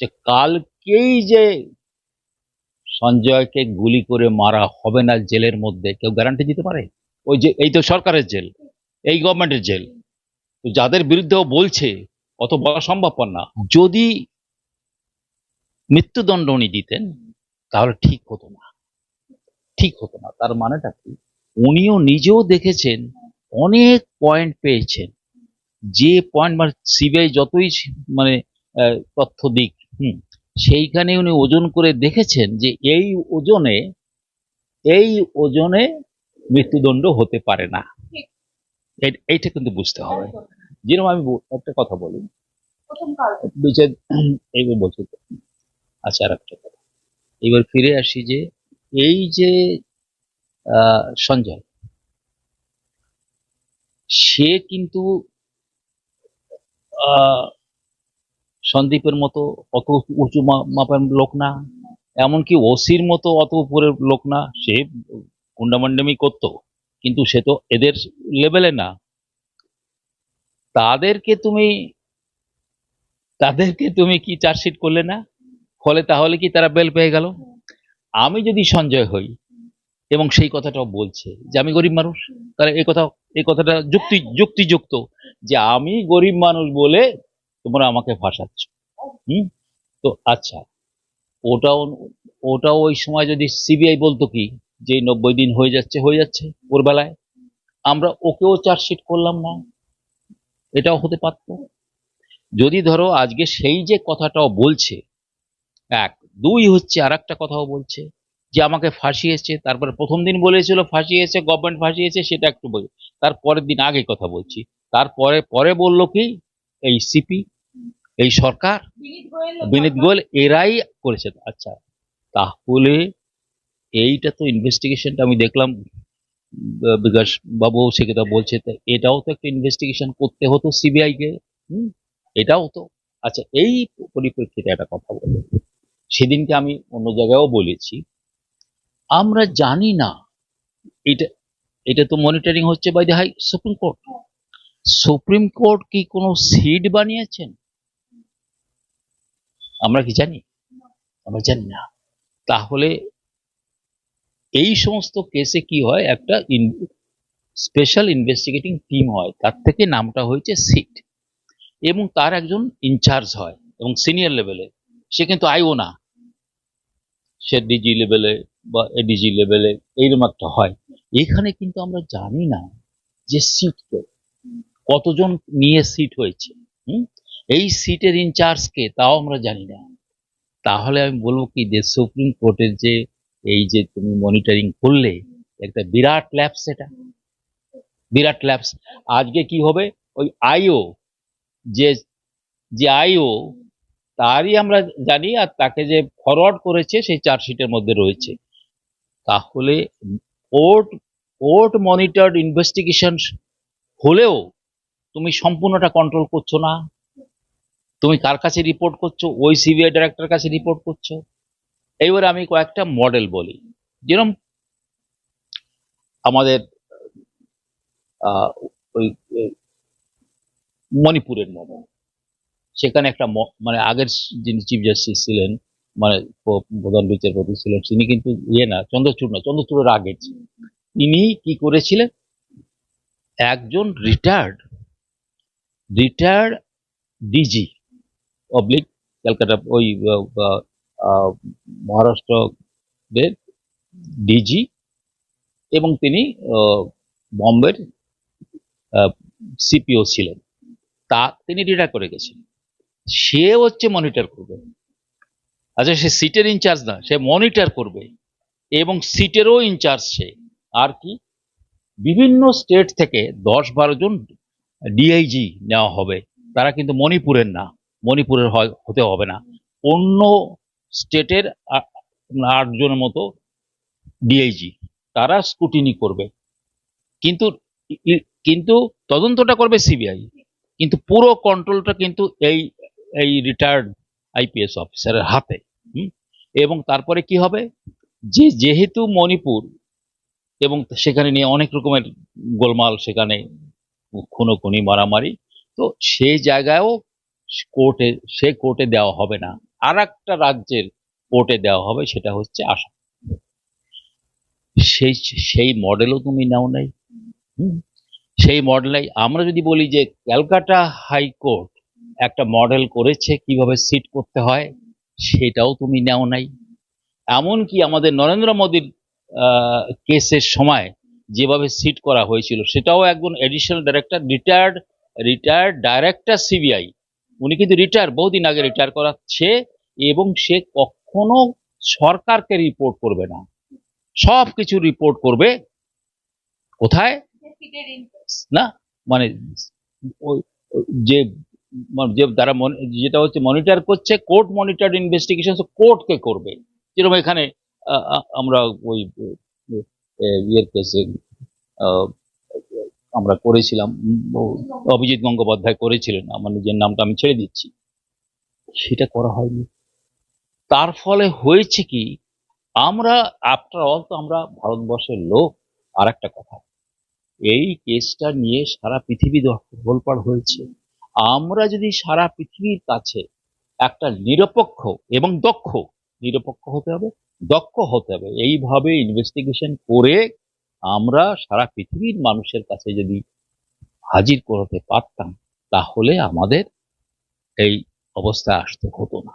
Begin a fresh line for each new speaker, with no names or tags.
যে কালকেই যে সঞ্জয়কে গুলি করে মারা হবে না জেলের মধ্যে, কেউ গ্যারান্টি দিতে পারে? ওই যে, এই তো সরকারের জেল, এই গভর্নমেন্টের জেল। তো যাদের বিরুদ্ধে ও বলছে, অত বলা সম্ভবপর না। যদি মৃত্যুদণ্ড উনি দিতেন, তাহলে ঠিক হতো না। ঠিক হতো না। তার মানেটা কি? উনিও নিজেও দেখেছেন, অনেক পয়েন্ট পেয়েছেন। যে পয়েন্ট মানে সিবিআই যতই মানে তথ্য দিক হুম। সেইখানে উনি ওজন করে দেখেছেন যে এই ওজনে এই ওজনে মৃত্যুদণ্ড হতে পারে না। এই- এইটা কিন্তু বুঝতে হবে। যেরকম আমি একটা কথা বলি। বিচার এইবার বলছি আচ্ছা আর একটা কথা। এবার ফিরে আসি যে এই যে আহ, সঞ্জয় সে কিন্তু আহ, সন্দীপের মতো অত উঁচু মাপের লোক না। এমনকি ওসির মতো অত উপরের লোক না। সে গুন্ডামান্ডামি করতো, কিন্তু সে তো এদের লেভেলে না। তাদেরকে তুমি তাদেরকে তুমি কি চার্জশিট করলে না? ফলে তাহলে কি তারা বেল পেয়ে গেল? আমি যদি সঞ্জয় হই, এবং সেই কথাটাও বলছে যে আমি গরিব মানুষ, তাহলে এই কথা এই কথাটা যুক্তি, যুক্তিযুক্ত যে আমি গরিব মানুষ বলে তোমরা আমাকে ফাঁসাচ্ছ। হুম? তো আচ্ছা ওটাও ওটাও ওই সময় যদি সিবিআই বলতো কি, যে নব্বই দিন হয়ে যাচ্ছে হয়ে যাচ্ছে ওর বেলায় আমরা ওকেও চার্জশিট করলাম না। এটাও হতে পারত। যদি ধরো আজকে সেই যে কথাটাও বলছে, এক, দুই হচ্ছে আর একটা কথাও বলছে, যে আমাকে ফাঁসিয়েছে, তারপরে প্রথম দিন বলেছিল ফাঁসিয়েছে গভর্নমেন্ট ফাঁসিয়েছে, সেটা একটু বলি, তার পরের দিন আগে কথা বলছি, তারপরে, পরে বলল কি এই সিপি এই সরকার বিনীত গোয়েল এরাই করেছে। আচ্ছা তাহলে এইটা তো ইনভেস্টিগেশনটা আমি দেখলাম বিকাশ বাবু সে কথা বলছে তো এটাও তো একটা ইনভেস্টিগেশন করতে হতো সিবিআই কে হুম? এটাও তো। আচ্ছা এই পরিপ্রেক্ষিতে একটা কথা বলি। সেদিনকে আমি অন্য জায়গায়ও বলেছি আমরা জানি না এটা এটা তো মনিটরিং হচ্ছে by the high supreme court supreme court কি কোনো সিট বানিয়েছেন? আমরা কি জানি? আমরা জানি না। তাহলে এই সমস্ত কেসে কি হয়? একটা স্পেশাল ইনভেস্টিগেটিং টিম হয়। তার থেকে নামটা হয়েছে সিট এবং তার একজন ইনচার্জ হয়, এবং সিনিয়র লেভেলে সে কিন্তু আইও না। সে ডিজি লেভেলে বা এডিজি লেভেলে এইরকম একটা হয়। এখানে কিন্তু আমরা জানি না যে সিট কে কতজন নিয়ে সিট হয়েছে? এই সিটের ইনচার্জ কে? তাও আমরা জানি না। তাহলে আমি বলব কি, যে সুপ্রিম কোর্টের যে এই যে তুমি মনিটরিং করলে, একটা বিরাট ল্যাপস এটা। বিরাট ল্যাপস আজকে কি হবে? ওই আইও যে যে আইও তারই আমরা জানি আর তাকে যে ফরওয়ার্ড করেছে, সেই চার্জশিটের মধ্যে রয়েছে। তাহলে কোর্ট কোর্ট মনিটর্ড ইনভেস্টিগেশন হলেও তুমি সম্পূর্ণটা কন্ট্রোল করছ না। তুমি কার কাছে রিপোর্ট করছ? ওই সিবিআই ডাইরেক্টর কাছে রিপোর্ট করছ? এইবারে আমি কয়েকটা মডেল বলি। যেরকম আমাদের ওই মণিপুরের মডেল সেখানে একটা মানে আগের যিনি চিফ জাস্টিস ছিলেন মানে প্রধান বিচারপতি ছিলেন, তিনি কিন্তু ইয়ে না, চন্দ্রচূড় না, চন্দ্রচূড়ের আগের। তিনি কি করেছিলেন? একজন retired retired DG oblique Calcutta ওই মহারাষ্ট্রের ডিজি এবং তিনি বম্বের সিপিও ছিলেন। তা তিনি রিটায়ার করে গেছেন। সে হচ্ছে মনিটর করবে। আচ্ছা সে সিটের ইনচার্জ না, সে মনিটর করবে এবং সিটেরও ইনচার্জ সে। আর কি? বিভিন্ন স্টেট থেকে দশ বারো জন ডিআইজি নেওয়া হবে। তারা কিন্তু মণিপুরের না। মণিপুরের হতে হবে না। অন্য স্টেটের আটজনের মতো ডিআইজি তারা স্কুটিনি করবে। কিন্তু কিন্তু তদন্তটা করবে সিবিআই কিন্তু পুরো কন্ট্রোলটা কিন্তু এই এই রিটায়ার্ড আইপিএস অফিসারের হাতে? এবং তারপরে কি হবে? যে, যেহেতু মণিপুর এবং সেখানে নিয়ে অনেক রকমের গোলমাল সেখানে খুনোখুনি, মারামারি, তো সেই জায়গায়ও কোর্টে, সে কোর্টে দেওয়া হবে না। আর একটা রাজ্যের কোর্টে দেওয়া হবে, সেটা হচ্ছে আসাম। সেই সেই মডেলও তুমি নাও নাই? সেই মডেলাই আমরা যদি বলি যে ক্যালকাটা হাইকোর্ট একটা মডেল করেছে কীভাবে সিট করতে হয়, সেটাও তুমি নেও নাই। এমনকি আমাদের নরেন্দ্র মোদীর কেসের সময় যেভাবে সিট করা হয়েছিল, সেটাও একজন additional director retired retired director CBI উনি কিন্তু রিটায়ার বহুদিন আগে রিটায়ার করাচ্ছে এবং সে কখনো সরকারকে রিপোর্ট করবে না। সব কিছু রিপোর্ট করবে। কোথায়? না মানে যে যে তারা যেটা হচ্ছে মনিটর করছে কোর্ট মনিটর ইনভেস্টিগেশন কোর্টকে করবে। যেরকম এখানে আমরা ওই ইয়ের কেসে আমরা করেছিলাম অভিজিৎ গঙ্গোপাধ্যায় করেছিলেন, আমার নিজের নামটা আমি ছেড়ে দিচ্ছি। সেটা করা হয়নি। তার ফলে হয়েছে কি, আমরা আফটার অল তো আমরা ভারতবর্ষের লোক। আর একটা কথা, এই কেসটা নিয়ে সারা পৃথিবী গোলপাড় হয়েছে। আমরা যদি সারা পৃথিবীর কাছে একটা নিরপেক্ষ এবং দক্ষ নিরপেক্ষ হতে হবে দক্ষ হতে হবে। এইভাবে ইনভেস্টিগেশন করে আমরা সারা পৃথিবীর মানুষের কাছে যদি হাজির করতে পারতাম, তাহলে আমাদের এই অবস্থা আসতে হতো না।